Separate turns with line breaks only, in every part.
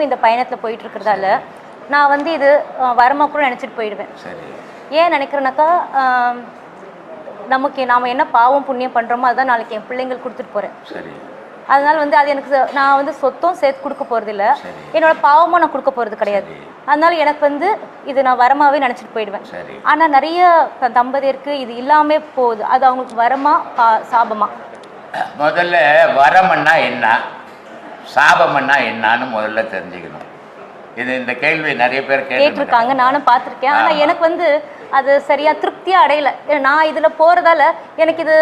இந்த பயணத்தில் போயிட்டு இருக்கிறதால நான் வந்து இது வரமா கூட நினச்சிட்டு போயிடுவேன். ஏன் நினைக்கிறேனாக்கா நமக்கு நாம் என்ன பாவம் புண்ணியம் பண்ணுறோமோ அதான் நாளைக்கு என் பிள்ளைங்களுக்கு கொடுத்துட்டு போகிறேன் அதனால வந்து அது எனக்கு நான் வந்து சொத்தும் சேர்த்து கொடுக்க போகிறதில்ல. என்னோட பாவமும் நான் கொடுக்க போகிறது கிடையாது. அதனால எனக்கு வந்து இது நான் வரமாவே நினச்சிட்டு போயிடுவேன். ஆனால் நிறைய தம்பதியருக்கு இது இல்லாமே போகுது. அது அவங்களுக்கு வரமா சாபமா?
முதல்ல வரமன்னா என்ன? சாபமன்னா என்னன்னு முதல்ல தெரிஞ்சுக்கணும். இது இந்த கேள்வி நிறைய பேர் கேட்டு
கேட்டிருக்காங்க நானும் பார்த்துருக்கேன். ஆனால்.
எனக்கு
வந்து அது சரியா திருப்தியா அடையல. நான் இதுல போறதால எனக்கு இது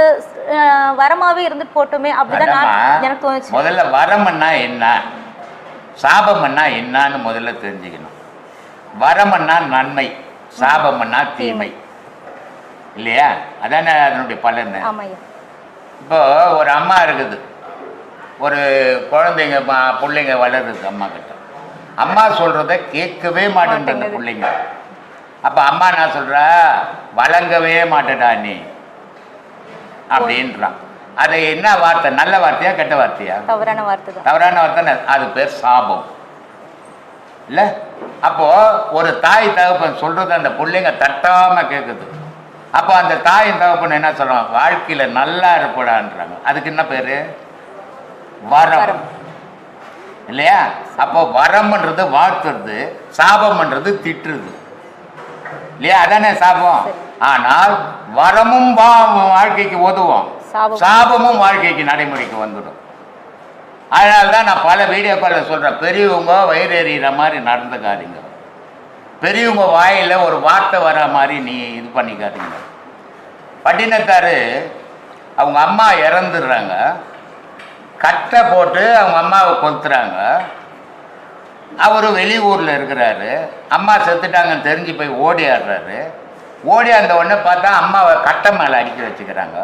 அஹ், வரமாவே இருந்துட்டு போட்டுமே அப்படிதான் நான் எனக்கு தோணுச்சு.
முதல்ல வரமன்னா என்ன? சாபமன்னா என்னன்னு முதல்ல தெரிஞ்சுக்கணும். வரமன்னா நன்மை சாபமன்னா தீமை. இல்லையா? அதானே அதனுடைய பலன். இப்போ ஒரு அம்மா இருக்குது. ஒரு குழந்தைங்க பிள்ளைங்க வளருது அம்மா கிட்ட. அம்மா சொல்றத கேட்கவே மாட்டேங்குது அந்த. பிள்ளைங்க. அப்ப அம்மா நான் சொல்றா? வழங்கவே மாட்டேடா நீ. அப்படின்றான். அது என்ன வார்த்தை? நல்ல வார்த்தையா கெட்ட வார்த்தையா?
தவறான வார்த்தை
தவறான வார்த்தை அது பேர் சாபம். இல்ல? அப்போ ஒரு தாய் தகப்பன் சொல்றது அந்த பிள்ளைங்க தட்டாம கேட்குது அப்போ அந்த தாயின் தகப்பன் என்ன சொல்றாங்க வாழ்க்கையில நல்லா இருப்படான்றாங்க. அதுக்கு என்ன பேரு? வரம். இல்லையா? அப்போ வரம்ன்றது வாழ்த்துறது சாபம்ன்றது திட்டுறது. இல்லையா? அதானே சாபம். ஆனால் வரமும் வாழ்க்கைக்கு உதவும்.
சாபம்.
சாபமும் வாழ்க்கைக்கு நடைமுறைக்கு வந்துடும். அதனால தான் நான் பல வீடியோக்களில் சொல்கிறேன் பெரியவங்க வயிறு எறிகிற மாதிரி நடந்துக்காதீங்க. பெரியவங்க வாயில் ஒரு வார்த்தை வர மாதிரி நீ இது பண்ணிக்காதீங்க. பட்டினத்தார் அவங்க அம்மா இறந்துடுறாங்க. கட்டை போட்டு அவங்க அம்மாவை கொளுத்துறாங்க அவர் வெளியூரில் இருக்கிறாரு. அம்மா செத்துட்டாங்கன்னு தெரிஞ்சு போய் ஓடி ஆடுறாரு. ஓடி அந்த உடனே பார்த்தா அம்மாவை கட்டை மேலே அடிக்க வச்சுக்கிறாங்க.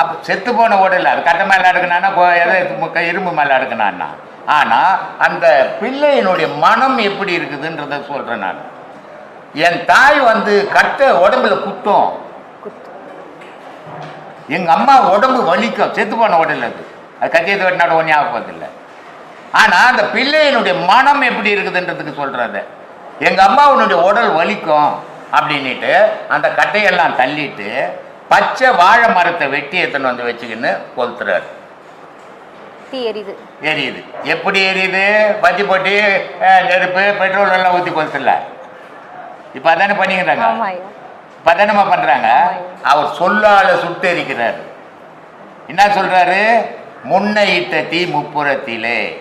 அப்போ செத்து போன ஓடல அது கட்டை மேலே அடுக்கினான்னா எதை இரும்பு மேலே அடுக்கினான்னா. ஆனால் அந்த பிள்ளையினுடைய மனம் எப்படி இருக்குதுன்றத சொல்கிறேன் நான். என் தாய் வந்து கட்டை உடம்புல குத்தும்.
குத்து
எங்கள் அம்மா உடம்பு வலிக்கும். செத்து போன உடல் அது. அது கத்தியத்தை வெட்டினாட ஒன்றும் ஆகப்போதில்லை ஆனால் அந்த பிள்ளையினுடைய மனம் எப்படி இருக்குதுன்றதுக்கு சொல்கிறது எங்கள் அம்மாவுனுடைய உடல் வலிக்கும் அப்படின்னுட்டு அந்த கட்டையெல்லாம் தள்ளிட்டு பச்சை வாழை மரத்தை வெட்டி எடுத்துன்னு வந்து வச்சுக்கின்னு கொளுத்துறாரு.
எரியுது.
எரியுது. எப்படி எரியுது? பத்தி போட்டி நெருப்பு பெட்ரோல் எல்லாம் ஊற்றி கொளுத்துல இப்போ அதானே பண்ணிக்கிறாங்க? பதனமா பண்றாங்க?
ஆமாய்யா.
அவர் சொல்லால சுட்டெரிக்கிறார். என்ன சொல்றாரு? முன்னை இட்ட தீ முப்புறத்திலே.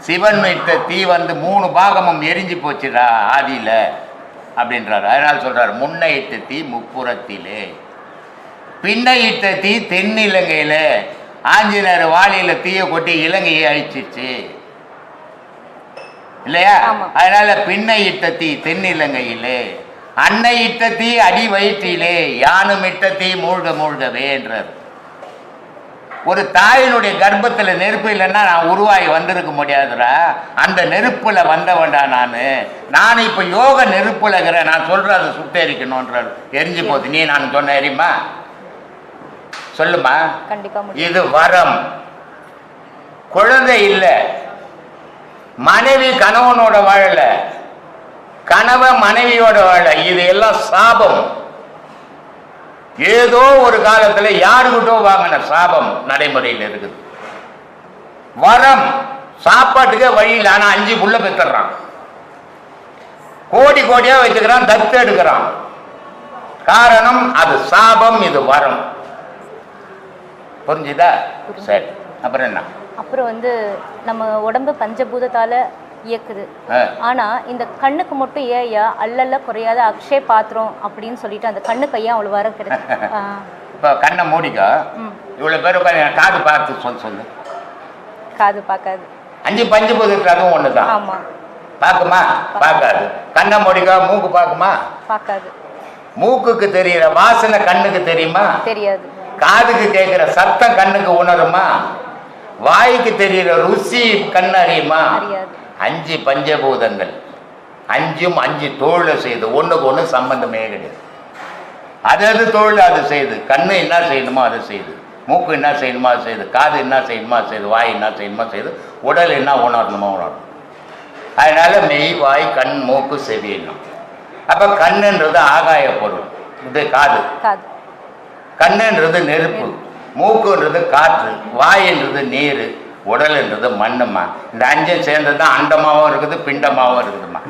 சிவன் இட்ட தீ வந்து மூணு பாகமும் எரிஞ்சு போச்சுடா ஆதியில அப்படின்றாரு. அதனால சொல்றாரு முன்னை இட்ட தீ முப்புறத்திலே. பின்னை இட்ட தீ தென்னிலங்கையில ஆஞ்சநேயர் வாளியில தீயை கொட்டி இலங்கையை அழிச்சிச்சு இல்லையா. அதனால பின்னை இட்ட தீ தென்னிலங்கையிலே அன்னை இட்ட தீ அடி வயிற்றிலே யானும் இட்ட தீ மூழ்க மூழ்கவேன்றார் ஒரு தாயினுடைய கர்ப்பத்துல நெருப்பு இல்லைன்னா நான் உருவாகி வந்திருக்க முடியாதுடா. அந்த நெருப்புல வந்தவன்டா நான். நான் இப்ப யோக நெருப்புல இருக்கிறேன். நான் சொல்றேன் அதை சுட்டெரிக்கணுன்றார் எரிஞ்சு போகுது. நீ நான் சொன்ன எரியுமா? சொல்லுமா? இது வரம். குழந்தை இல்லை. மனைவி கணவனோட வாழல. கணவன் மனைவியோட வாழ. இது எல்லாம் சாபம். ஏதோ ஒரு காலத்துல யாருக்கிட்டோ வாங்கின சாபம் நடைமுறையில் இருக்குது. வரம் சாப்பாட்டுக்கே வழியில் ஆனா அஞ்சு புள்ள பெத்துறான். கோடி கோடியா வச்சுக்கிறான் தத்து எடுக்கிறான். காரணம் அது சாபம் இது வரம். புரிஞ்சுதா. சரி அப்புறம் என்ன?
அப்புறம் வந்து நம்ம உடம்பு பஞ்சபூதத்தால இயக்குது.
ஆ,
ஆனா இந்த கண்ணுக்கு மட்டும் ஏயா அல்லல்ல குறையாத அக்ஷய பாத்திரம் அப்படின்னு சொல்லிட்டு அந்த கண்ணுக்கு ஐயா அவ்வளவு வர ஆ,
இப்போ கண்ணை மூடிக்கோ? இவ்வளோ பேர் உட்காந்து காது பார்த்து சொல் சொல்லு.
காது பார்க்காது.
அஞ்சு பஞ்சபூதத்தில் அதுவும் ஒன்று தான்
ஆமா.
பார்க்குமா? பார்க்காது. கண்ணை மூடிக்கோ மூக்கு பார்க்குமா?
பார்க்காது.
மூக்குக்கு தெரியிற வாசனை கண்ணுக்கு தெரியுமா?
தெரியாது.
காதுக்கு கேட்குற சத்தம் கண்ணுக்கு உணருமா? வாய்க்கு தெரியிற ருசி கண் அறியுமா?
அறியாது.
அஞ்சு பஞ்சபூதங்கள். அஞ்சும் அஞ்சு தொழிலை செய்து ஒண்ணுக்கு ஒண்ணு சம்பந்தமே கிடையாது. அது அது தொழில் அது செய்யுது கண்ணு என்ன செய்யணுமோ அதை செய்யுது மூக்கு என்ன செய்யணுமோ அது செய்யுது காது என்ன செய்யணுமோ அது செய்யுது வாய் என்ன செய்யணுமோ செய்யுது உடல் என்ன உணரணுமோ உணரணும். அதனால மெய் வாய் கண் மூக்கு செவியணும் அப்போ கண்ணுன்றது ஆகாய பொருள். இது காது.
காது.
கண்ணுன்றது நெருப்பு. மூக்குன்றது காற்று. வாயின்றது நீர். உடல்ன்றது மண்ணுமா இந்த அஞ்சும் சேர்ந்தது தான் அண்டமாகவும் இருக்குது பிண்டமாகவும் இருக்குதுமா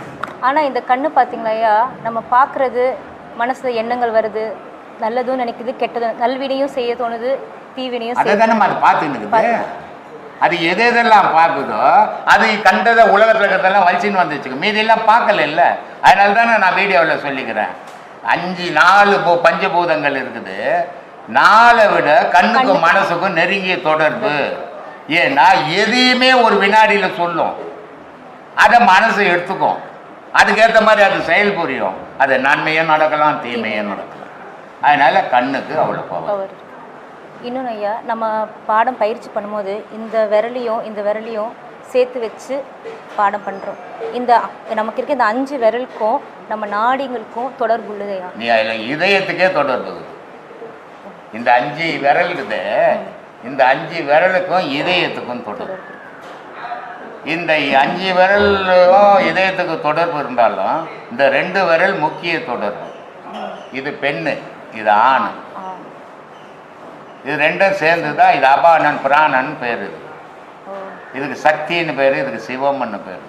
ஆனா இந்த கண்ணு பாத்தீங்களா ஐயா? நம்ம பார்க்கறது மனசுல எண்ணங்கள் வருது. நல்லதும் நினைக்குது கெட்டதும் நல்வினையும் செய்ய தோணுது தீவினையும்
அதை தானே அது இருக்குது அது எது எதெல்லாம் பார்க்குதோ அது கண்டதை உலகத்தில் இருக்கிறதெல்லாம் வலிச்சின்னு வந்துச்சுக்கு மீதியெல்லாம் பார்க்கல இல்லை அதனால தானே நான் வீடியோவில் சொல்லிக்கிறேன். அஞ்சு நாலு பூ பஞ்சபூதங்கள் இருக்குது. நாலை விட கண்ணுக்கும் மனசுக்கும் நெருங்கிய தொடர்பு. ஏன்னா எதையுமே ஒரு வினாடியில் சொல்லும். அதை மனசு எடுத்துக்கும். அதுக்கேற்ற மாதிரி அது செயல் புரியும். அது நன்மையும் நடக்கலாம் தீமையும் நடக்கலாம். அதனால கண்ணுக்கு அவ்வளோ பவர்
இன்னொன்று ஐயா நம்ம பாடம் பயிற்சி பண்ணும்போது இந்த விரலையும் இந்த விரலையும் சேர்த்து வச்சு பாடம் பண்ணுறோம் இந்த நமக்கு இருக்க இந்த அஞ்சு விரலுக்கும் நம்ம நாடிங்களுக்கும் தொடர்பு உள்ளது ஐயா.
இதயத்துக்கே தொடர்பு. இந்த அஞ்சு விரல் இருக்குது. இந்த அஞ்சு விரலுக்கும் இதயத்துக்கும் தொடர்பு. இந்த அஞ்சு விரலும் இதயத்துக்கு தொடர்பு இருந்தாலும் இந்த ரெண்டு விரல் முக்கிய தொடர்பு. இது பெண்ணு இது ஆண். இது ரெண்டும் சேர்ந்து தான் இது அபானன் பிராணன் பேர். இது இதுக்கு சக்தின்னு பேர் இதுக்கு சிவம்னு பேர்.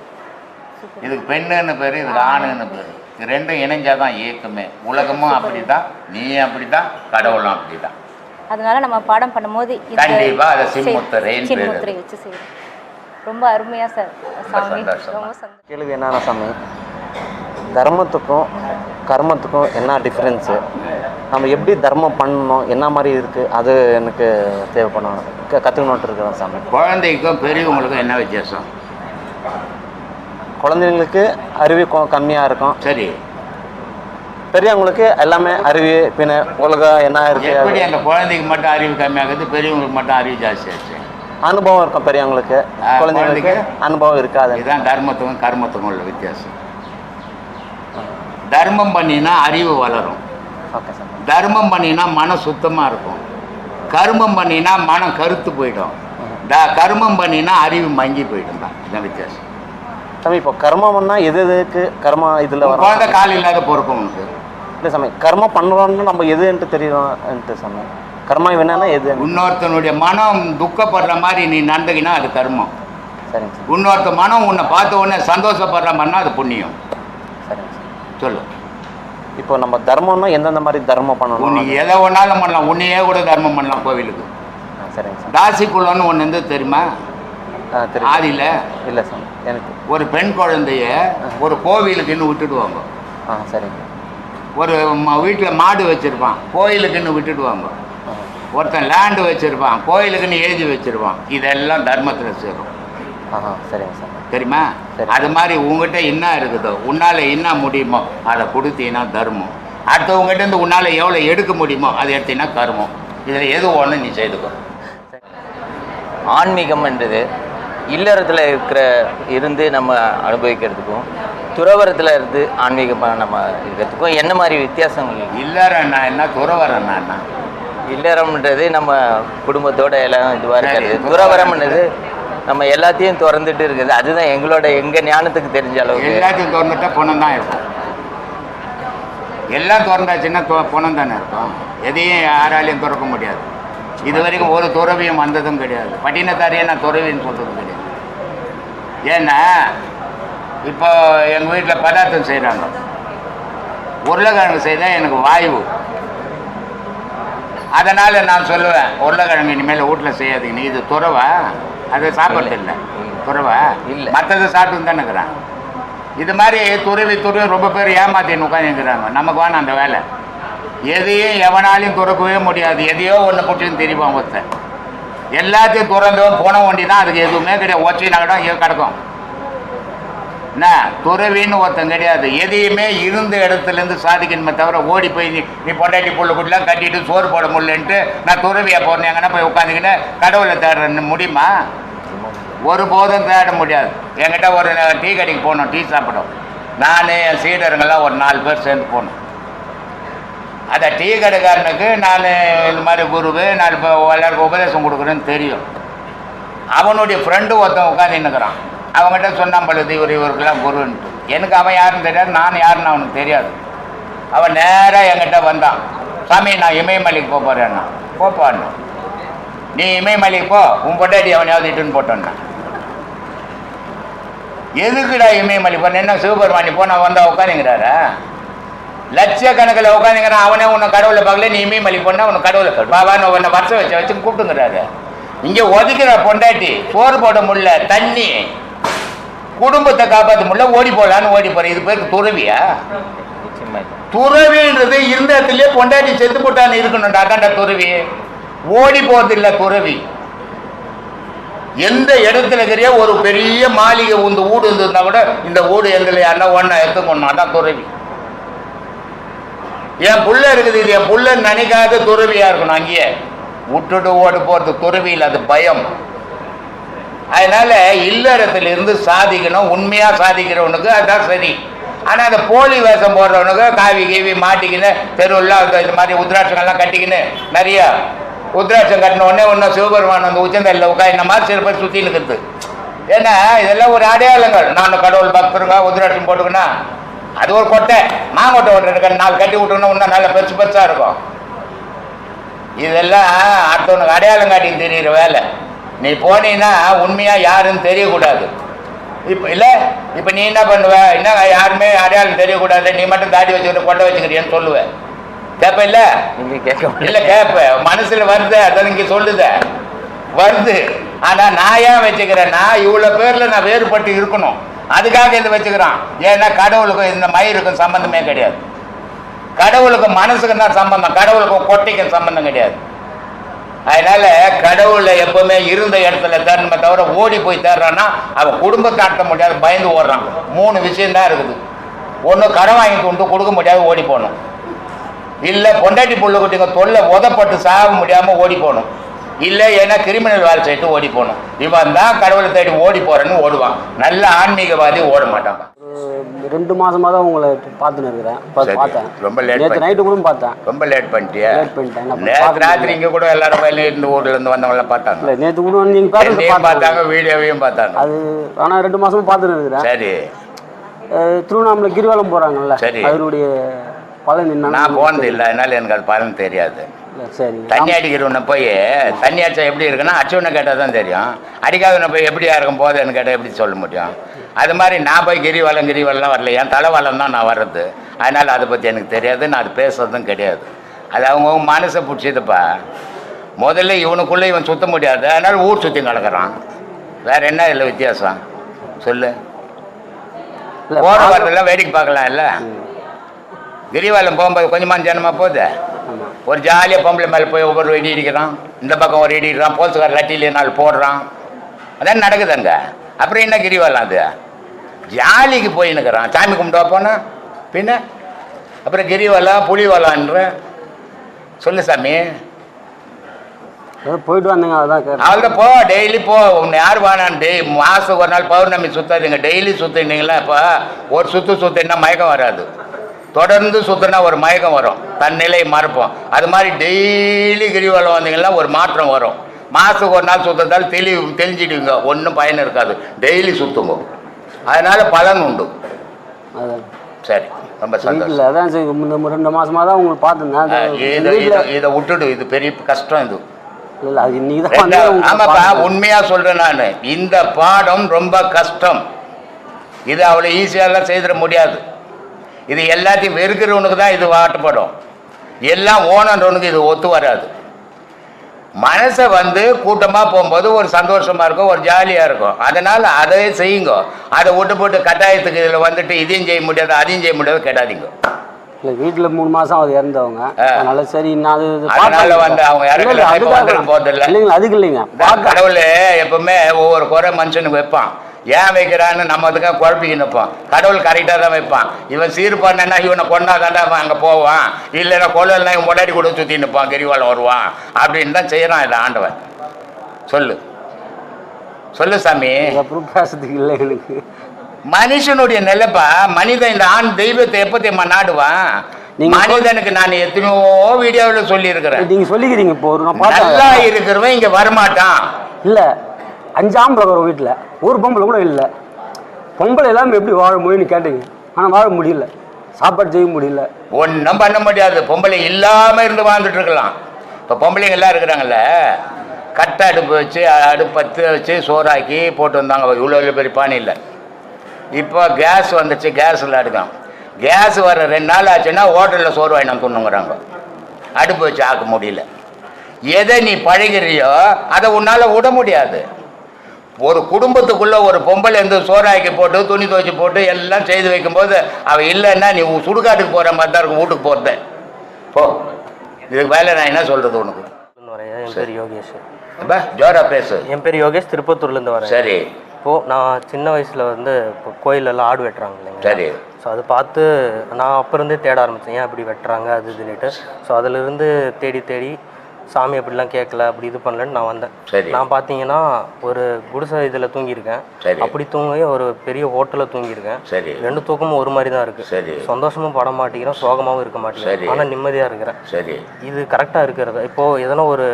இதுக்கு பெண்ணுன்னு பேர் இதுக்கு ஆணுன்னு பேர். இது ரெண்டும் இணைஞ்சாதான் இயக்கமே. உலகமும் அப்படி தான் நீ அப்படி தான் கடவுளும் அப்படி தான்
அதனால நம்ம பாடம் பண்ணும்போது. சின்முத்திரை வச்சு செய்யணும் ரொம்ப அருமையா சார் சாமி. ரொம்ப சந்தோஷம்.
கேள்வி என்னன்னா சாமி தர்மத்துக்கும் கர்மத்துக்கும் என்ன டிஃப்ரென்ஸு நம்ம எப்படி தர்மம் பண்ணணும் என்ன மாதிரி இருக்குது அது எனக்கு தேவைப்படும் க கற்றுக்கணுன்ட்டு இருக்கிறேன் சாமி?
குழந்தைக்கும் பெரியவங்களுக்கும் என்ன வித்தியாசம்?
குழந்தைங்களுக்கு அறிவு கம்மியாக இருக்கும்.
சரி.
பெரியவங்களுக்கு எல்லாமே அறிவு பின்ன உலகம் என்ன இருக்குது
எப்படி அந்த குழந்தைக்கு மட்டும் அறிவு கம்மியாகுது பெரியவங்களுக்கு மட்டும் அறிவு ஜாஸ்தி ஆச்சு?
அனுபவம் இருக்கும் பெரியவங்களுக்கு. குழந்தைங்களுக்கு? அனுபவம் இருக்காது.
இதுதான் தர்மத்துக்கும் கர்மத்துக்கும் உள்ள வித்தியாசம். தர்மம் பண்ணினா அறிவு வளரும்.
ஓகே சார்
தர்மம் பண்ணினா மனம் சுத்தமாக இருக்கும். கர்மம் பண்ணினா மனம் கருத்து போயிடும். த கர்மம் பண்ணினா அறிவு மங்கி போயிடும் தான். இதான் வித்தியாசம்.
சாமி இப்போ கர்மம்னா எது எதுக்கு? கர்ம இதில்
குழந்தை கால் இல்லாத பொறுக்கும் உனக்கு.
இல்லை சாமி கர்மம் பண்ணுறோன்னு நம்ம எதுன்ட்டு தெரியும்ன்ட்டு சாமி கர்மா என்னன்னா எது
இன்னொருத்தனுடைய மனம் துக்கப்படுற மாதிரி நீ நடந்துக்கினா அது கர்மம்.
சரிங்க சார்.
இன்னொருத்த மனம் உன்னை பார்த்த உடனே சந்தோஷப்படுற மாதிரினா அது புண்ணியம்.
சரிங்க சார்.
சொல்லு.
இப்போ நம்ம தர்மம்னா எந்தெந்த மாதிரி தர்மம் பண்ணணும்?
நீ எதை ஒன்றாலும் பண்ணலாம். உன்னையே கூட தர்மம் பண்ணலாம் கோவிலுக்கு.
சரிங்க சார்.
தாசி குலம்னு ஒன்று இருந்து தெரியும்? ஆதியில்
இல்லை சார். எனக்கு.
ஒரு பெண் குழந்தைய ஒரு கோவிலுக்குன்னு விட்டுடுவாங்க.
ஆ சரிங்க
ஒரு வீட்டில் மாடு வச்சுருப்பான். கோயிலுக்குன்னு விட்டுடுவாங்க. ஒருத்தன் லேண்டு வச்சுருப்பான். கோயிலுக்குன்னு எழுதி வச்சுருப்பான். இதெல்லாம் தர்மத்தில் சேரும்.
சரிங்க சார்.
தெரியுமா?
சரி.
அது மாதிரி உங்ககிட்ட என்ன இருக்குதோ உன்னால் என்ன முடியுமோ அதை கொடுத்தீங்கன்னா தர்மம். அடுத்தவங்ககிட்ட இருந்து உன்னால் எவ்வளோ எடுக்க முடியுமோ அதை எடுத்தீங்கன்னா கர்மம். இதில் எது ஒன்று நீ செய்துக்கோ.
ஆன்மீகம்ன்றது இல்லறத்தில் இருக்கிற இருந்து நம்ம அனுபவிக்கிறதுக்கும் துறவரத்தில் இருந்து ஆன்மீகமாக நம்ம இருக்கிறதுக்கும் என்ன மாதிரி வித்தியாசங்கள்? இருக்கு?
இல்லறன்னா என்ன துறவரன்னா என்ன
இல்லறம்ன்றது நம்ம குடும்பத்தோட எல்லாம் இதுவாக இருக்கிறது துறவரம்ன்றது நம்ம எல்லாத்தையும் திறந்துட்டு இருக்குது. அதுதான் எங்களோட எங்கள் ஞானத்துக்கு தெரிஞ்ச அளவுக்கு.
எல்லாத்தையும் திறந்துட்டா பணம் தான் இருக்கும். எல்லாம் திறந்தாச்சுன்னா பணம் தானே இருக்கும். எதையும் யாராலையும் திறக்க முடியாது. இது வரைக்கும் ஒரு துறவியும் வந்ததும் கிடையாது. பட்டினத்தாரியே நான் துறவின்னு சொல்றது கிடையாது. ஏன்னா இப்போ எங்கள் வீட்டில் பதார்த்தம் செய்கிறாங்க உருளைக்கிழங்கு செய்தால் எனக்கு வாய்வு. அதனால் நான் சொல்லுவேன் உருளைக்கிழங்கு இனிமேல் வீட்டில் செய்யாதீங்க. இது துறவா? அதை சாப்பிட்றது இல்லை. துறவா?
இல்லை.
மற்றது சாப்பிட்டு தானே இருக்கிறான். இது மாதிரி துறவி துறவி ரொம்ப பேர் ஏமாத்தின்னு உட்காந்துக்கிறாங்க நமக்கு வேணாம் அந்த வேலை. எதையும் எவனாலையும் துறக்கவே முடியாது. எதையோ ஒன்று பிடிச்சின்னு தெரியுவான் ஒருத்தன். எல்லாத்தையும் துறந்தவன் போன வண்டி தான் அதுக்கு எதுவுமே கிடையாது. ஒச்சை நகடம் இங்கே கிடக்கும். என்ன துறவின்னு ஒருத்தன் கிடையாது. எதையுமே இருந்த இடத்துலேருந்து சாதிக்கணுமே தவிர ஓடி போய் நீ நீ பொண்டாட்டி புள்ள குட்டிலாம் கட்டிட்டு சோறு போட முடியலன்ட்டு நான் துறவியாக போகிறேன் எங்கன்னா போய் உட்காந்துக்கிட்டு கடவுளை தேடுறேன்னு முடியுமா? ஒருபோதும் தேட முடியாது. என்கிட்ட ஒரு டீ கடைக்கு போனோம் டீ சாப்பிடும் நான் என் சீடருங்கெல்லாம் ஒரு நாலு பேர் சேர்ந்து போனோம் அந்த டீ கடைக்காரனுக்கு நான் இந்த மாதிரி குருவு நான் இப்போ எல்லாருக்கும் உபதேசம் கொடுக்குறேன்னு தெரியும். அவனுடைய ஃப்ரெண்டு ஒருத்தன் உட்காந்து அவங்ககிட்ட சொன்னான் பழுது இவர் இவருக்கெல்லாம் குருன்ட்டு எனக்கு அவன் யாருன்னு தெரியாது நான் யாருன்னு அவனுக்கு தெரியாது. அவன் நேராக என்கிட்ட வந்தான். சாமி நான் இமயமலைக்கு போக போகிறேன்னா போப்பான்னு நீ இமயமலைக்கு போ உன் பொண்டாட்டி அவனையாவது இட்டுன்னு போட்டோன்னா எதுக்குடா இமயமலை போன என்ன சிவபெருமானி நான் வந்தால் உட்காந்துங்கிறாரா லட்சக்கணக்கில் உட்காந்துங்கிறான் அவனே உன்னை கடவுளை பார்க்கல நீ இமயமலை போனால் உன்னை கடவுளை பாபான்னு உன்னை வருஷம் வச்சு வச்சு கூப்பிட்டுங்கிறாரு. இங்கே ஒதுக்கிற பொண்டாட்டி சோறு போட முடியல தண்ணி. குடும்பத்தை காப்பாற்ற முடியல ஓடி போலான்னு ஓடி போறேன். இது பேருக்கு துறவியா? துறவின்றது இருந்த இடத்துலயே பொண்டாட்டி செத்து போட்டான்னு இருக்கணும்டா அதான்டா துறவி. ஓடி போறது இல்ல துறவி. எந்த இடத்துல இருக்கிற ஒரு பெரிய மாளிகை இந்த வீடு இருந்ததுன்னா கூட இந்த வீடு எங்களை யாருன்னா ஒன்னா எடுத்துக்கணும் அதான் துறவி. என் புள்ள இருக்குது இது என் புள்ள நினைக்காத துறவியா இருக்கணும் அங்கேயே. விட்டுட்டு ஓடு போறது துறவி இல்லை அது பயம். அதனால இல்லறத்துல இருந்து சாதிக்கணும் உண்மையா சாதிக்கிறவனுக்கு அதுதான் சரி. ஆனா அந்த போலி வேஷம் போடுறவனுக்கு காவி கீவி மாட்டிக்கின்னு தெருவில் இந்த மாதிரி உத்ராட்சங்கள்லாம் கட்டிக்கின்னு நிறைய உத்ராட்சம் கட்டின உடனே ஒன்றும் சிவபெருமான் அந்த உச்சந்தல்ல உட்கா இந்த மாதிரி சில பேர் சுற்றி நிற்கிறது ஏன்னா இதெல்லாம் ஒரு அடையாளங்கள். நான் கடவுள் பக்தருங்க உத்ராட்சம் போட்டுக்கணும் அது ஒரு கொட்டை. மாங்கொட்டை ஒன்று இருக்கு நாலு கட்டி விட்டோம்னா இன்னும் நல்ல பெருசு பெருசாக இருக்கும். இதெல்லாம் அடுத்தவனுக்கு அடையாளம் காட்டின்னு தெரியுற வேலை. நீ போனீன்னா உண்மையா யாருன்னு தெரியக்கூடாது. இப்போ இல்லை? இப்போ நீ என்ன பண்ணுவ? என்ன யாருமே அடையாளம் தெரியக்கூடாது நீ மட்டும் தாடி வச்சுக்கிட்டு கொட்டை வச்சுக்கிறியன்னு சொல்லுவேன் கேப்ப இல்ல? இல்ல கேப்ப. மனசுல வருது அதான் இங்க சொல்லுத. வருது. ஆனா நான் ஏன் வச்சுக்கிறேன்னா இவ்வளவு பேர்ல நான் வேறுபட்டு இருக்கணும். அதுக்காக இதை வச்சுக்கிறான். ஏன்னா கடவுளுக்கும் இந்த மயிருக்கும் சம்பந்தமே கிடையாது. கடவுளுக்கும் மனசுக்கும் தான் சம்பந்தம். கடவுளுக்கும் கொட்டைக்கும் சம்பந்தம் கிடையாது. அதனால கடவுள் எப்பவுமே இருந்த இடத்துல தேடணுமே தவிர ஓடி போய் தேடுறான்னா அவன் குடும்பத்தை நடத்த முடியாது பயந்து ஓடுறான் மூணு விஷயம் தான் இருக்குது. ஒன்று கடன் வாங்கி கொண்டு கொடுக்க முடியாது ஓடி போகணும். இல்லை பொண்டாட்டி புள்ள குட்டிங்க தொல்லை உதப்பட்டு சாக முடியாமல் ஓடி போகணும். இல்லை ஏன்னா கிரிமினல் வேலை செய்யிட்டு ஓடி போகணும். இவன் தான் கடவுளை தேடி ஓடி போறேன்னு ஓடுவான். நல்ல ஆன்மீகவாதி ஓட மாட்டான்.
ரெண்டு மாசமா தான் உங்களை பார்த்துன்னு இருக்கிறேன். பார்த்தேன்.
ரொம்ப late
நேற்று நைட்டு கூட பார்த்தேன்.
ரொம்ப லேட் பண்ணிட்டியா?
Late பண்ணிட்டேன்.
நேற்று ராத்திரி இங்கே கூட எல்லாரும் வயலில் இருந்து ஊர்ல இருந்து வந்தவங்களாம் பார்த்தாங்க.
இல்லை நேற்று கூட நீங்கள் பேசுறது
என்னையும் பார்த்தாங்க வீடியோவையும் பார்த்தாங்க.
அது ஆனால் ரெண்டு மாசமா பார்த்துன்னு இருக்கிறேன்.
சரி.
திருவண்ணாமலை கிரிவலம் போறாங்கல்ல
சரி.
அதனுடைய பலன் என்னன்னு
நான் போனது இல்லை அதனால எனக்கு அது பலன் தெரியாது.
சரி.
தண்ணி அடிக்கிறவனை போய் தண்ணி அடிச்சா எப்படி இருக்குன்னா அடிச்சவனை கேட்டால் தான் தெரியும். அடிக்காதவனை போய் எப்படியா இருக்கும் போதுன்னு கேட்டால் எப்படி சொல்ல முடியும்? அது மாதிரி நான் போய் கிரிவலம் கிரிவலம் வரல. என் தலைவலம் தான் நான் வர்றது. அதனால் அதை பற்றி எனக்கு தெரியாது நான் அது பேசுறதும் கிடையாது. அது அவங்கவுங்க மனசை பிடிச்சதுப்பா. முதல்ல இவனுக்குள்ளே இவன் சுத்த முடியாது. அதனால் ஊர் சுற்றி நடக்கிறான். வேற என்ன இதில் வித்தியாசம்? சொல்லு. போகிற வரதெல்லாம் வேடிக்கை பார்க்கலாம் இல்லை கிரிவலம் போகும்போது கொஞ்சமாக ஜனமாக போகுது. ஒரு ஜாலியாக பொம்பளை மேலே போய் ஒவ்வொரு வெடி அடிக்கிறான் இந்த பக்கம் ஒரு இடி அடிக்கிறான் போலீஸ்கார லட்டியில நாலு போடுறான். அதான் நடக்குதுங்க. அப்புறம் என்ன கிரிவலம் அது? ஜாலிக்கு போய் நிற்கிறான் சாமி கும்பிட்டு வைப்போனா பின்ன அப்புறம் கிரிவலம் புலிவலம்ன்ற சொல்லு சாமி.
போயிட்டு வந்தீங்க அதான்
அவள்தான் போ டெய்லி போ. உன்னை யார் வேணான்னு டெய் மாதத்துக்கு ஒரு நாள் பௌர்ணமி சுத்தாதீங்க. டெய்லி சுற்றினீங்களா இப்போ ஒரு சுற்று சுற்றினா மயக்கம் வராது. தொடர்ந்து சுற்றினா ஒரு மயக்கம் வரும். தன் நிலையை மறப்போம் அது மாதிரி டெய்லி கிரிவலம் வந்தீங்கன்னா ஒரு மாற்றம் வரும். மாதத்துக்கு ஒரு நாள் சுற்றுறதால தெளி தெளிஞ்சிடுவீங்க ஒன்றும் பயன் இருக்காது. டெய்லி சுற்றுங்க அதனால பலன் உண்டு. சரி. ரொம்ப சந்தோஷம்.
அதான் சரி. இந்த ரெண்டு மாசமா தான் உங்களை பார்த்துருந்தேன்.
இதை விட்டுடு. இது பெரிய கஷ்டம் இது. ஆமாப்பா. உண்மையா சொல்றேன் நான். இந்த பாடம் ரொம்ப கஷ்டம். இது அவ்வளோ ஈஸியாலாம் செய்திட முடியாது. இது எல்லாத்தையும் வெறுக்கிறவனுக்கு தான் இது வாட்டப்படும். எல்லாம் ஓனன்றவனுக்கு இது ஒத்து வராது. மனசை வந்து கூட்டமாக போகும்போது ஒரு சந்தோஷமா இருக்கும் ஒரு ஜாலியாக இருக்கும். அதனால் அதை செய்யுங்க. அதை விட்டு போட்டு கட்டாயத்துக்கு இதில் வந்துட்டு இதையும் செய்ய முடியாது அதையும் செய்ய முடியாது கேட்டாதீங்க
இல்லை வீட்டில் மூணு மாசம் அது இறந்தவங்க. அதனால சரி நான்
அதனால. வந்து அவங்க வந்துட்டு போதில்லை
இல்லைங்க அதுக்கு இல்லைங்க.
கடவுள் எப்பவுமே ஒவ்வொரு குறை மனுஷனுக்கு வைப்பான். ஏன் வைக்கிறான்னு நம்ம அதுக்காக குழப்பிக்கு நிற்போம் கடவுள் கரெக்டாக தான் வைப்பான். இவன் சீர் பண்ணனா இவனை கொண்டா தாண்டா அவன் அங்கே போவான். இல்லைன்னா கொள்ளலாம் இவன் முன்னாடி கூட சுற்றி நிற்பான் கிரிவாலம் வருவான். அப்படின்னு தான் செய்கிறான் இதை ஆண்டவன். சொல்லு. சொல்லு சாமி. மனுஷனுடைய நிலைப்பா மனிதன் இந்த ஆண் தெய்வத்தை எப்போ தெரியுமா நாடுவான்? மனிதனுக்கு நான் எத்தனையோ வீடியோவில் சொல்லியிருக்கிறேன்.
நீங்க சொல்லிக்கிறீங்க இப்போ
நல்லா இருக்கிறவன் இங்கே வரமாட்டான்.
இல்ல அஞ்சு ஆம்பளை வீட்டில் ஒரு பொம்பளை கூட இல்லை. பொம்பளை இல்லாமல் எப்படி வாழ முடியும்னு கேட்டீங்க. ஆனால் வாழ முடியல. சாப்பாடு செய்ய முடியல.
ஒன்றும் பண்ண முடியாது. பொம்பளை இல்லாமல் இருந்து வாழ்ந்துட்டு இருக்கலாம். இப்போ பொம்பளைங்க எல்லாம் இருக்கிறாங்கல்ல கட்டை அடுப்பு வச்சு அடுப்பு பற்ற வச்சு சோறாக்கி போட்டு வந்தாங்க. இவ்வளோ இவ்வளோ பெரிய பானை இல்லை. இப்போ கேஸ் வந்துச்சு கேஸில் அடுக்கலாம் கேஸ் வர ரெண்டு நாள் ஆச்சுன்னா ஹோட்டலில் சோறு வாங்கினா துண்ணுங்கிறாங்க அடுப்பு வச்சு ஆக்க முடியல. எதை நீ பழகிறியோ அதை உன்னால் விட முடியாது. ஒரு குடும்பத்துக்குள்ள ஒரு பொம்பளை இருந்து சோறாக்கி போட்டு துணி துவைச்சு போட்டு எல்லாம் செய்து வைக்கும்போது அவ இல்லைன்னா நீ சுடுகாட்டுக்கு போற மாதிரி தான் இருக்கும் வீட்டுக்கு போறது. போ. இதுக்கு மேலே நான் என்ன சொல்றது உனக்கு?
என் பேர் யோகேஷ்.
அப்பா ஜோரா பேசு.
என் பேர் யோகேஷ் திருப்பத்தூர்லேருந்து வரேன்.
சரி.
இப்போது நான் சின்ன வயசில் வந்து இப்போ கோயிலெல்லாம் ஆடு வெட்டுறாங்க இல்லைங்க
சரி.
ஸோ அதை பார்த்து நான் அப்போ இருந்தே தேட ஆரம்பித்தேன் ஏன் அப்படி வெட்டுறாங்க? அது இதுன்னுட்டு. ஸோ அதிலிருந்து தேடி தேடி சாமி அப்படிலாம் கேட்கல அப்படி இது பண்ணலன்னு நான் வந்தேன்.
சரி.
நான் பார்த்தீங்கன்னா ஒரு குடிசை இதில் தூங்கியிருக்கேன்.
சரி.
அப்படி தூங்கி ஒரு பெரிய ஹோட்டலில் தூங்கியிருக்கேன்.
சரி.
ரெண்டு தூக்கமும் ஒரு மாதிரி தான் இருக்குது
சரி.
சந்தோஷமும் பட மாட்டேங்கிறேன் சோகமாகவும் இருக்க. மாட்டேங்கிறேன். ஆனால் நிம்மதியாக இருக்கிறேன்.
சரி.
இது கரெக்டாக இருக்கிறது. இப்போது எதனா ஒரு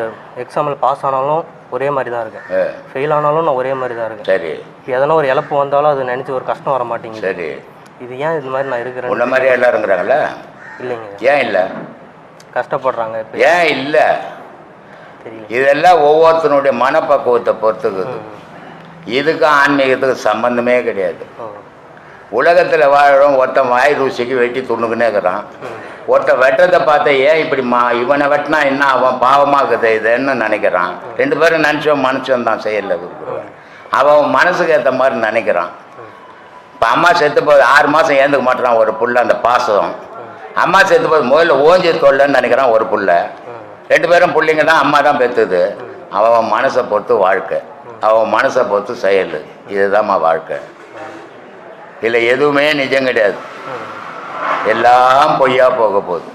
எக்ஸாமில் பாஸ் ஆனாலும் ஒரே மாதிரி தான் இருக்கேன் ஃபெயில் ஆனாலும் நான் ஒரே மாதிரி தான் இருக்கேன்.
சரி.
எதனா ஒரு இழப்பு வந்தாலும் அது நினச்சி ஒரு கஷ்டம் வர மாட்டேங்குது.
சரி.
இது ஏன் இது மாதிரி நான் இருக்கிறேன்
உன்ன மாதிரி எல்லாருங்கிறாங்களா
இல்லைங்க.
ஏன் இல்லை?
கஷ்டப்படுறாங்க
ஏன் இல்லை? இதெல்லாம் ஒவ்வொருத்தனுடைய மனப்பக்குவத்தை பொறுத்துக்குது. இதுக்கும் ஆன்மீகத்துக்கு சம்பந்தமே கிடையாது. உலகத்தில் வாழுறோம் ஒருத்தன் வாய் ருசிக்கு வெட்டி துண்ணுக்குன்னே இருக்கிறான். ஒருத்தன் வெட்டுறதை பார்த்த ஏன் இப்படி மா இவனை வெட்டினா என்ன அவன் பாவமாக்குது இதுன்னு நினைக்கிறான். ரெண்டு பேரும் நினச்சோம் மனுஷன் தான் செயலில் அவன் மனசுக்கு ஏற்ற மாதிரி நினைக்கிறான். இப்போ அம்மா செத்து போது ஆறு மாதம் ஏந்துக்க மாட்டான் ஒரு புள்ள அந்த பாசம். அம்மா செத்து போது முதல்ல ஓஞ்சி தொல்லன்னு நினைக்கிறான் ஒரு புள்ள. ரெண்டு பேரும் பிள்ளைங்க தான் அம்மா தான் பெற்றுது அவன் மனசை பொறுத்து வாழ்க்கை. அவன் மனசை பொறுத்து செயல். இதுதான்மா வாழ்க்கை. இல்லை எதுவுமே நிஜம் கிடையாது. எல்லாம் பொய்யா போக போகுது.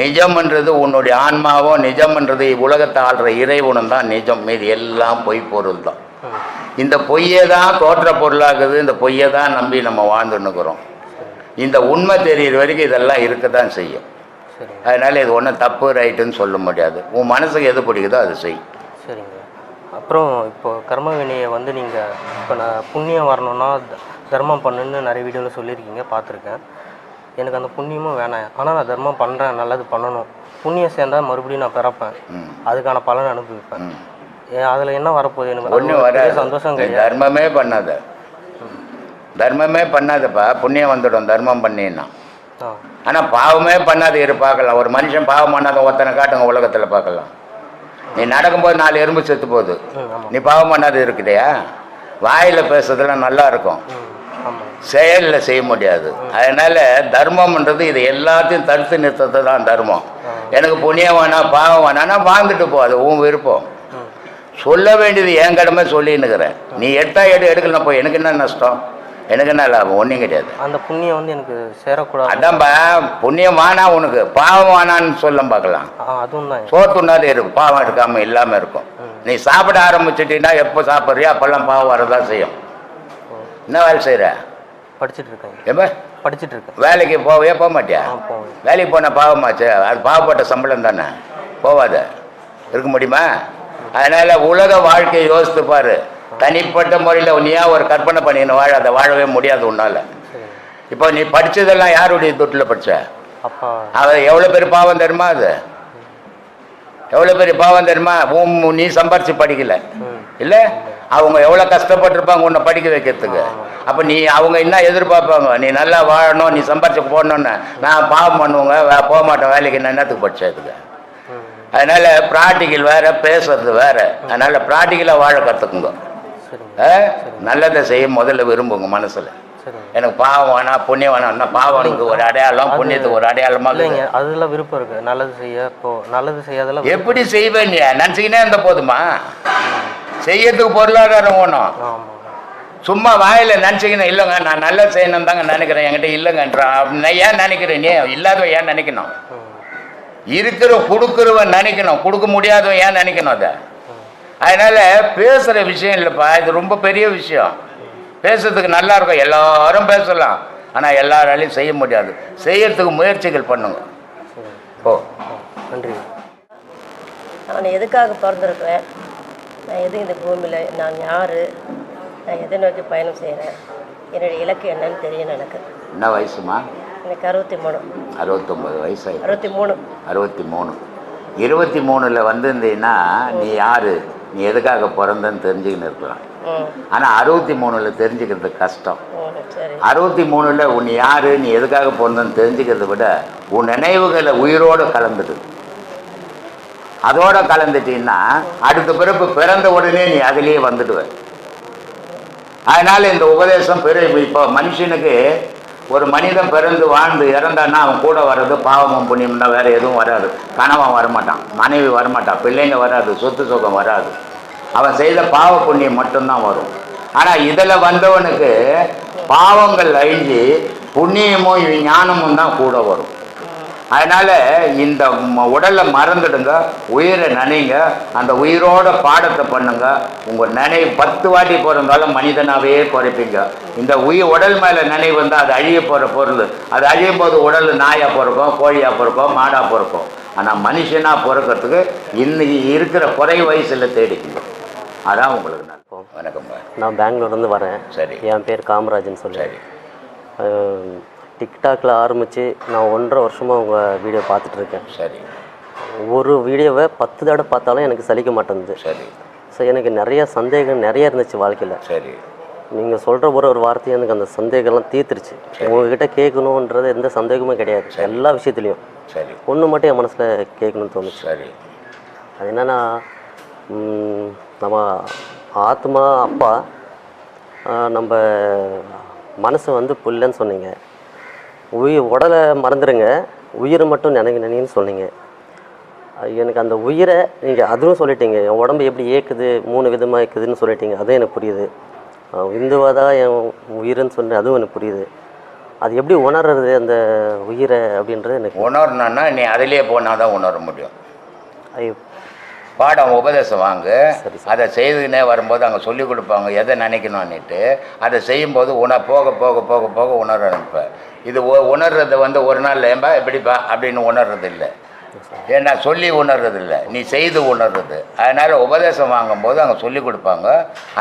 நிஜம்ன்றது உன்னுடைய ஆன்மாவோ நிஜம்ன்றது உலகத்தை ஆள்ற இறைவனும் தான் நிஜம். மீது எல்லாம் பொய் பொருள் தான். இந்த பொய்யை தான் தோற்ற பொருளாகுது. இந்த பொய்யை தான் நம்பி நம்ம வாழ்ந்துன்னுக்குறோம். இந்த உண்மை தெரியிற வரைக்கும் இதெல்லாம் இருக்க தான் செய்யும். அதனால இது ஒன்றும் தப்பு ரைட்டுன்னு சொல்ல முடியாது. உன் மனசுக்கு எது பிடிக்குதோ அது செய்.
சரிங்க. அப்புறம் இப்போ கர்ம வினையை வந்து நீங்கள் இப்போ நான் புண்ணியம் வரணும்னா தர்மம் பண்ணுன்னு நிறைய வீடியோவில் சொல்லியிருக்கீங்க பார்த்துருக்கேன். எனக்கு அந்த புண்ணியமும் வேணாம். ஆனால் நான் தர்மம் பண்ணுறேன் நல்லது பண்ணணும். புண்ணியம் சேர்ந்தால் மறுபடியும் நான் பிறப்பேன். அதுக்கான பலன் அனுபவிப்பேன். அதில் என்ன வரப்போகுது? எனக்கு
ஒன்றும் வராது.
சந்தோஷம் கிடையாது.
தர்மமே பண்ணாத. தர்மமே பண்ணாதப்பா. புண்ணியம் வந்துடும் தர்மம் பண்ணின்னா.
ஆ.
ஆனால் பாவமே பண்ணாத இரு பார்க்கலாம். ஒரு மனுஷன் பாவம் பண்ணாத ஒருத்தனை காட்டுங்க உலகத்தில் பார்க்கலாம். நீ நடக்கும்போது நாலு எறும்பு செத்து போகுது. நீ பாவம் பண்ணாத இருக்குதையா? வாயில் பேசுறதுலாம் நல்லா இருக்கும். செயலில் செய்ய முடியாது. அதனால தர்மம்ன்றது இது எல்லாத்தையும் தடுத்து நிறுத்தது தான் தர்மம். எனக்கு புண்ணியம் வேணாம் பாவம் வேணாம்னா வாழ்ந்துட்டு போ அது உன் விருப்பம். சொல்ல வேண்டியது என் கடமை சொல்லின்னுக்கிறேன். நீ எடுத்தா எடு எடுக்கலாம் போய் எனக்கு என்ன நஷ்டம்? எனக்கு என்ன லாபம்? ஒன்றும் கிடையாது.
அந்த புண்ணியம் வந்து எனக்கு சேரக்கூடாது.
அதான்பா புண்ணியம் வானா உனக்கு பாவம் வானான்னு சொல்ல பார்க்கலாம்.
அதுவும் தான்.
சோத்துனாது இருக்கும் பாவம் இருக்காம இல்லாமல் இருக்கும். நீ சாப்பிட ஆரம்பிச்சிட்டீங்கன்னா எப்போ சாப்பிட்றியோ அப்போல்லாம் பாவம் வரதான் செய்யும். என்ன வேலை செய்கிற
படிச்சுட்டு இருக்கேன்
எப்போ?
படிச்சுட்டு இருக்கேன்
வேலைக்கு போவே போக மாட்டியா? வேலைக்கு போனால் பாவமாச்சு அது பாவப்பட்ட சம்பளம் தானே? போவாத. இருக்க முடியுமா? அதனால உலக வாழ்க்கையை யோசித்து பாரு. தனிப்பட்ட முறையில் நீயா ஒரு கற்பனை பண்ணின்னு வாழ அதை வாழவே முடியாது உன்னால. இப்போ நீ படிச்சதெல்லாம் யாருடைய தொட்டில் படிச்ச?
அப்பா.
அவ எவ்வளோ பெரிய பாவம் தெரியுமா அது? எவ்வளோ பெரிய பாவம் தெரியுமா? உன் நீ சம்பாரிச்சு படிக்கல. இல்லை? அவங்க எவ்வளோ கஷ்டப்பட்டிருப்பாங்க உன்னை படிக்க வைக்கிறதுக்கு. அப்போ நீ அவங்க என்ன எதிர்பார்ப்பாங்க? நீ நல்லா வாழணும் நீ சம்பாரிச்சு போடணுன்னு நான் பாவம் பண்ணுவேங்க போக மாட்டேன் வேலைக்கு நான் என்னத்துக்கு படிச்சதுக்கு அதனால ப்ராக்டிக்கல் வேற பேசுறது வேற. அதனால ப்ராக்டிக்கலாக வாழ கற்றுக்குங்க நல்லதை செய்ய முதல்ல விரும்புங்க மனசுல. எனக்கு பாவம் வேணாம் புண்ணியம் வேணாம்னா பாவனுக்கு ஒரு அடையாளம் புண்ணியத்துக்கு ஒரு அடையாளமாக
இல்லைங்க. அதெல்லாம் விருப்பம் இருக்கு. நல்லது செய்ய இப்போ நல்லது செய்யாதெல்லாம்
எப்படி செய்வேன் நீ? நினச்சிக்கினே இருந்த போதுமா? செய்யறதுக்கு பொருளாதாரம் வேணும். சும்மா வாயில நினச்சிக்கணும் இல்லைங்க நான் நல்லா செய்யணும் தாங்க நினைக்கிறேன். என்கிட்ட இல்லைங்கன்றான் அப்படி நான் ஏன் நினைக்கிறேன் நீ? இல்லாதவன் ஏன் நினைக்கணும்? இருக்கிற கொடுக்குறவன் நினைக்கணும். கொடுக்க முடியாதவன் ஏன் நினைக்கணும் அதை? அதனால பேசுகிற விஷயம் இல்லைப்பா இது ரொம்ப பெரிய விஷயம். பேசுறதுக்கு நல்லா இருக்கும் எல்லாரும் பேசலாம். ஆனால் எல்லாராலையும் செய்ய முடியாது. செய்யறதுக்கு முயற்சிகள் பண்ணுங்க. ஓ
நன்றி.
நான் எதுக்காக பிறந்திருக்கிறேன்? நான் எது இந்த பூமியில்? நான் யார்? நான் எதை நோக்கி பயணம் செய்கிறேன் என்னுடைய இலக்கு என்னன்னு தெரியணும் எனக்கு.
என்ன வயசுமா?
எனக்கு அறுபத்தி மூணு
அறுபத்தொம்பது வயசாகி
அறுபத்தி மூணு
அறுபத்தி மூணு இருபத்தி மூணில் வந்திருந்தீங்கன்னா நீ யார்? நீ எதுக்காக பிறந்தன்னு தெரிஞ்சுக்கின்னு இருக்கலாம். ஆனால் அறுபத்தி மூணில் தெரிஞ்சுக்கிறது கஷ்டம். அறுபத்தி மூணில் உன் யார் நீ எதுக்காக பிறந்தன்னு தெரிஞ்சுக்கிறத விட உன் நினைவுகளை உயிரோடு கலந்துடு அதோட கலந்துட்டீங்கன்னா அடுத்த பிறப்பு பிறந்த உடனே நீ அதிலேயே வந்துடுவ. அதனால இந்த உபதேசம் பெரிய இப்போ மனுஷனுக்கு ஒரு மனிதன் பிறந்து வாழ்ந்து இறந்தான்னா அவன் கூட வர்றது பாவமும் புண்ணியம்னா வேற எதுவும் வராது. கணவன் வரமாட்டான் மனைவி வரமாட்டான் பிள்ளைங்க வராது சொத்து சுகம் வராது. அவன் செய்த பாவ புண்ணியம் மட்டும்தான் வரும். ஆனால் இதில் வந்தவனுக்கு பாவங்கள் அழிஞ்சு புண்ணியமும் ஞானமும் தான் கூட வரும். அதனால இந்த உடலை மறந்துடுங்க உயிரை நினைங்க அந்த உயிரோட பாடத்தை பண்ணுங்க. உங்க நினைவு பத்து வாட்டி பிறந்தாலும் மனிதனாவே பிறப்பீங்க இந்த உயிர் உடல் மேல நினைவு வந்தால் அது அழிய போற பொருள். அது அழியும் போது உடல் நாயா பிறக்கும் கோழியா பிறக்கும் மாடா பிறக்கும். ஆனா மனுஷனா பிறக்கிறதுக்கு இன்னைக்கு இருக்கிற குறை வயசுல தேடிக்கணும் அதான் உங்களுக்கு நான் வணக்கம்.
நான் பெங்களூர்லேருந்து வரேன்.
சரி.
என் பேர் காமராஜன் சொல்லி டிக்டாக்ல ஆரம்பித்து நான் ஒன்றரை வருஷமாக உங்கள் வீடியோ பார்த்துட்ருக்கேன்.
சரி.
ஒரு வீடியோவை பத்து தடவை பார்த்தாலும் எனக்கு சலிக்க மாட்டேங்குது.
சரி.
ஸோ எனக்கு நிறைய சந்தேகம் நிறைய இருந்துச்சு வாழ்க்கையில்.
சரி.
நீங்கள் சொல்கிற ஒரு ஒரு வார்த்தையும் எனக்கு அந்த சந்தேகம்லாம் தீர்த்துருச்சு. உங்ககிட்ட கேட்கணுன்றது எந்த சந்தேகமும் கிடையாது. எல்லா விஷயத்துலையும்.
சரி.
ஒன்று மட்டும் என் மனசில் கேட்கணும்னு தோணுச்சு.
சரி.
அது என்னென்னா நம்ம ஆத்மா அப்பா நம்ம மனசு வந்து புல்லன்னு சொன்னீங்க. உயிர் உடலை மறந்துடுங்க உயிரை மட்டும் நினைங்க நினைன்னு சொன்னீங்க. எனக்கு அந்த உயிரை நீங்கள் அதுவும் சொல்லிட்டீங்க. என் உடம்பு எப்படி ஏக்குது மூணு விதமாக இருக்குதுன்னு சொல்லிட்டீங்க. அதுவும் எனக்கு புரியுது. இந்துவாக தான் என் உயிர்னு சொன்னேன். அதுவும் எனக்கு புரியுது. அது எப்படி உணர்றது அந்த உயிரை அப்படின்றது எனக்கு
உணரணும்னா நீ அதிலேயே போனால் தான் உணர முடியும்.
ஐயோ,
பாடம் உபதேசம் வாங்கு.
சரி,
அதை செய்துனே வரும்போது அங்கே சொல்லி கொடுப்பாங்க. எதை நினைக்கணும்னுட்டு. அதை செய்யும்போது உண போக போக போக போக உணர ஆரம்பிப்ப. இது உணர்றது வந்து ஒரு நாள் ஏம்பா எப்படிப்பா அப்படின்னு உணர்றது இல்லை ஏன்னா சொல்லி உணர்றது இல்லை நீ செய்து உணர்றது. அதனால் உபதேசம் வாங்கும்போது அங்கே சொல்லி கொடுப்பாங்க.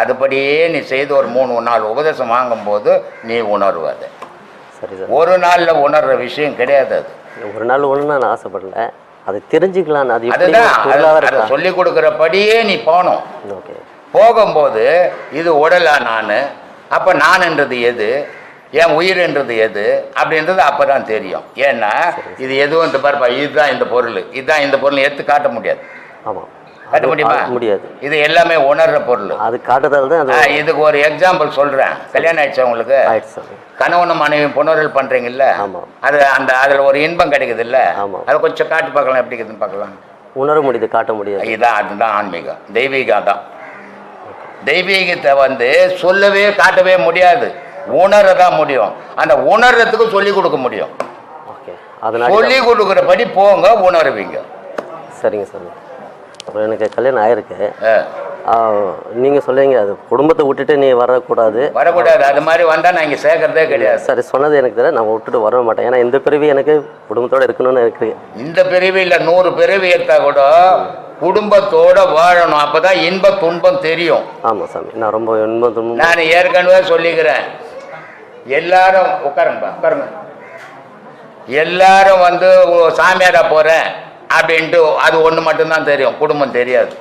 அதுபடியே நீ செய்து ஒரு மூணு நாள் உபதேசம் வாங்கும்போது நீ உணர்வு அதை.
சரி சார்.
ஒரு நாளில் உணர்ற விஷயம் கிடையாது அது.
ஒரு நாள் ஒன்று நான் ஆசைப்படல. அது தெரிஞ்சுக்கலாம் அது
அதுதான். சொல்லி கொடுக்குறபடியே நீ போகணும்.
ஓகே.
போகும்போது இது உடலா நான்? அப்போ நான்ன்றது எது? என் உயிர்ன்றது எது அப்படின்றது அப்போ தான் தெரியும். ஏன்னா இது எதுவும் இந்த பாருப்பா இதுதான் இந்த பொருள். இதுதான் இந்த பொருள் எடுத்து காட்ட முடியாது.
ஆமாம்
காட்ட முடியுமா?
முடியாது.
இது எல்லாமே உணர்ற பொருள்.
அது காட்டுறதால தான்
இதுக்கு ஒரு எக்ஸாம்பிள் சொல்கிறேன் கல்யாணம் ஆயிடுச்சு உங்களுக்கு? கணவனும் மனைவி புணரல் பண்ணுறீங்கல்ல. அது அந்த அதில் ஒரு இன்பம் கிடைக்குது இல்லை. அதை கொஞ்சம் காட்டி பார்க்கலாம். எப்படி இருக்குதுன்னு பார்க்கலாம்.
உணர முடியுது காட்ட முடியாது.
இதான் அதுதான் ஆன்மீகம். தெய்வீகம் தான் தெய்வீகத்தை வந்து சொல்லவே காட்டவே முடியாது. உணரதான் முடியும். அந்த உணர்றதுக்கு சொல்லி கொடுக்க முடியும். சொல்லி கொடுக்குறபடி போங்க உணருவீங்க.
சரிங்க சார். எனக்கு கல்யாணம் ஆயிருக்கு. நீங்கள் சொல்லுவீங்க அது குடும்பத்தை விட்டுட்டு நீ வரக்கூடாது.
வரக்கூடாது அது மாதிரி வந்தால் நான் இங்கே சேர்க்கறதே கிடையாது.
சரி சொன்னது எனக்கு தெரியல நான் விட்டுட்டு வர மாட்டேன். ஏன்னா இந்த பிறவி எனக்கு குடும்பத்தோட இருக்கணும்னு இருக்கு.
இந்த பிறவியில் நூறு பிறவி எடுத்தா கூட குடும்பத்தோட வாழணும். அப்பதான் இன்ப துன்பம் தெரியும்.
ஆமாம் சாமி நான் ரொம்ப இன்பம் துன்பம்
நான் ஏற்கனவே சொல்லிக்கிறேன். எல்லாரும் உட்காருங்கப்பா உட்காருங்க. எல்லாரும் வந்து சாமியாரா போறேன் அப்படின்ட்டு அது ஒன்று மட்டும்தான் தெரியும் குடும்பம் தெரியாது.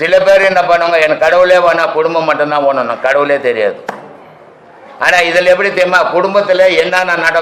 சில பேர் என்ன பண்ணுவாங்க எனக்கு கடவுளே வேணாம் குடும்பம் மட்டும்தான் வேணும் கடவுளே தெரியாது. ஆனால் இதில் எப்படி தெரியுமா குடும்பத்தில் என்னென்ன நடக்கும்